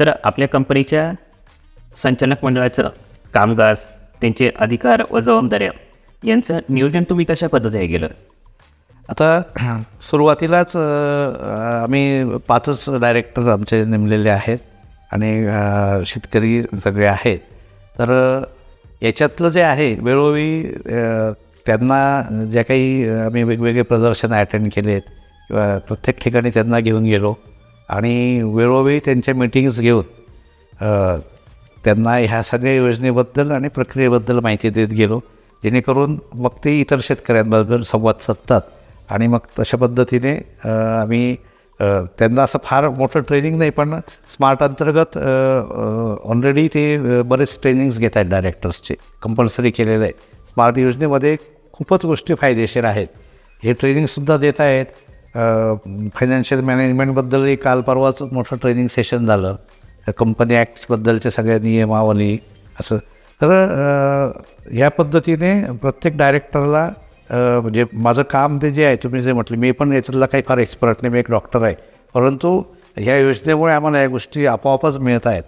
Sir आपल्या कंपनीच्या संचालक मंडळाचं कामकाज त्यांचे अधिकार व जबाबदाऱ्या यांचं नियोजन तुम्ही कशा पद्धतीने केलं? आता सुरुवातीलाच आम्ही पाचच डायरेक्टर आमचे नेमलेले आहेत आणि शेतकरी सगळे आहेत. तर याच्यातलं जे आहे वेळोवेळी त्यांना ज्या काही आम्ही वेगवेगळे प्रदर्शन अटेंड केलेत किंवा प्रत्येक ठिकाणी त्यांना घेऊन गेलो. आणि वेळोवेळी त्यांच्या मिटिंग्स घेऊन त्यांना ह्या सगळ्या योजनेबद्दल आणि प्रक्रियेबद्दल माहिती देत गेलो. जेणेकरून मग ते इतर शेतकऱ्यांबरोबर संवाद साधतात आणि मग तशा पद्धतीने आम्ही त्यांना असं फार मोठं ट्रेनिंग नाही पण स्मार्ट अंतर्गत ऑलरेडी ते बरेच ट्रेनिंग्स घेत आहेत डायरेक्टर्सचे कंपल्सरी केलेलं आहे स्मार्ट योजनेमध्ये खूपच गोष्टी फायदेशीर आहेत. हे ट्रेनिंगसुद्धा देत आहेत. फायनान्शियल मॅनेजमेंटबद्दलही काल परवाच मोठं ट्रेनिंग सेशन झालं. कंपनी ॲक्ट्सबद्दलच्या सगळ्या नियमावली असं. तर ह्या पद्धतीने प्रत्येक डायरेक्टरला म्हणजे माझं काम ते जे आहे तुम्ही जे म्हटलं मी पण याच्यातला काही फार एक्सपर्ट नाही मी एक डॉक्टर आहे. परंतु ह्या योजनेमुळे आम्हाला या गोष्टी आपोआपच मिळत आहेत.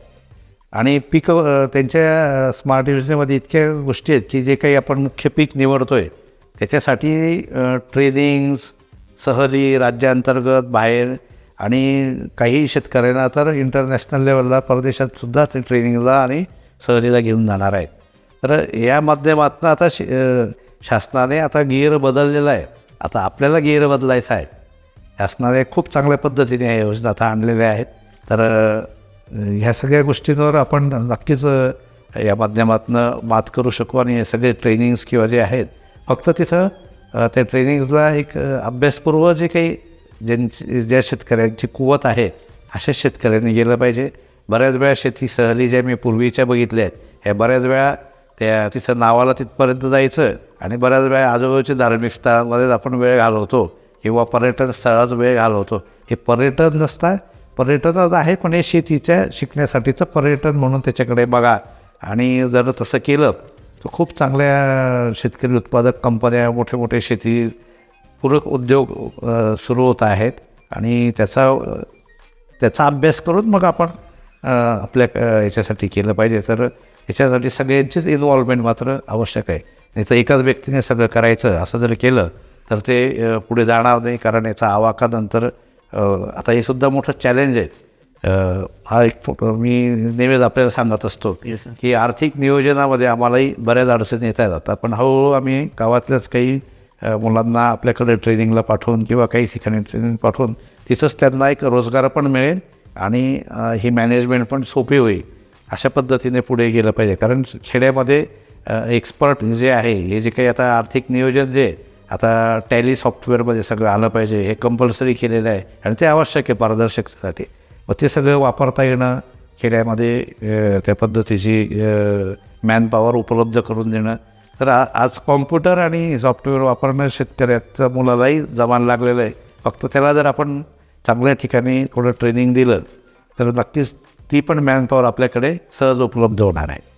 आणि पीक त्यांच्या स्मार्ट योजनेमध्ये इतक्या गोष्टी आहेत की जे काही आपण मुख्य पीक निवडतो आहे त्याच्यासाठी ट्रेनिंग्स सहली राज्यांतर्गत बाहेर आणि काही शेतकऱ्यांना तर इंटरनॅशनल लेवलला परदेशात सुद्धा ते ट्रेनिंगला आणि सहलीला घेऊन जाणार आहेत. तर या माध्यमातून आता श शासनाने आता गिअर बदललेला आहे. आता आपल्याला गिअर बदलायचा आहे. शासनाने खूप चांगल्या पद्धतीने ह्या योजना आता आणलेल्या आहेत. तर ह्या सगळ्या गोष्टींवर आपण नक्कीच या माध्यमातून मात करू शकू आणि हे सगळे ट्रेनिंग्स किंवा जे आहेत फक्त तिथं त्या ट्रेनिंगला एक अभ्यासपूर्व जे काही ज्यांची ज्या शेतकऱ्यांची कुवत आहे अशा शेतकऱ्यांनी गेलं पाहिजे. बऱ्याच वेळा शेती सहली ज्या मी पूर्वीच्या बघितल्या आहेत ह्या बऱ्याच वेळा त्या तिचं नावाला तिथपर्यंत जायचं आणि बऱ्याच वेळा आजूबाजूच्या धार्मिक स्थळांमध्येच आपण वेळ घालवतो किंवा पर्यटन स्थळाचा वेळ घालवतो. हे पर्यटन नसता पर्यटनच आहे पण हे शेतीच्या शिकण्यासाठीचं पर्यटन म्हणून त्याच्याकडे बघा. आणि जर तसं केलं तर खूप चांगल्या शेतकरी उत्पादक कंपन्या मोठे मोठे शेती पूरक उद्योग सुरू होत आहेत. आणि त्याचा त्याचा अभ्यास करून मग आपण आपल्या याच्यासाठी केलं पाहिजे. तर याच्यासाठी सगळ्यांचीच इन्व्हॉल्वमेंट मात्र आवश्यक आहे. नाही तर एकाच व्यक्तीने सगळं करायचं असं जर केलं तर ते पुढे जाणार नाही. कारण याचा आवाका नंतर आता हे सुद्धा मोठं चॅलेंज आहे. हा एक मी नेहमीच आपल्याला सांगत असतो. की आर्थिक नियोजनामध्ये आम्हालाही बऱ्याच अडचणी येत आहेत आता. पण हळूहळू आम्ही गावातल्याच काही मुलांना आपल्याकडे ट्रेनिंगला पाठवून किंवा काही ठिकाणी ट्रेनिंग पाठवून तिथंच त्यांना एक रोजगार पण मिळेल आणि ही मॅनेजमेंट पण सोपी होईल. अशा पद्धतीने पुढे गेलं पाहिजे. कारण खेड्यामध्ये एक्सपर्ट जे आहे हे जे काही आता आर्थिक नियोजन जे आता टॅली सॉफ्टवेअरमध्ये सगळं आलं पाहिजे. हे कंपल्सरी केलेलं आहे आणि ते आवश्यक आहे पारदर्शकतेसाठी. मग ते सगळं वापरता येणं खेड्यामध्ये त्या पद्धतीची मॅनपॉवर उपलब्ध करून देणं. तर आ आज कॉम्प्युटर आणि सॉफ्टवेअर वापरणं शेतकऱ्याचं मुलालाही जमान लागलेलं आहे. फक्त त्याला जर आपण चांगल्या ठिकाणी थोडं ट्रेनिंग दिलं तर नक्कीच ती पण मॅनपॉवर आपल्याकडे सहज उपलब्ध होणार आहे.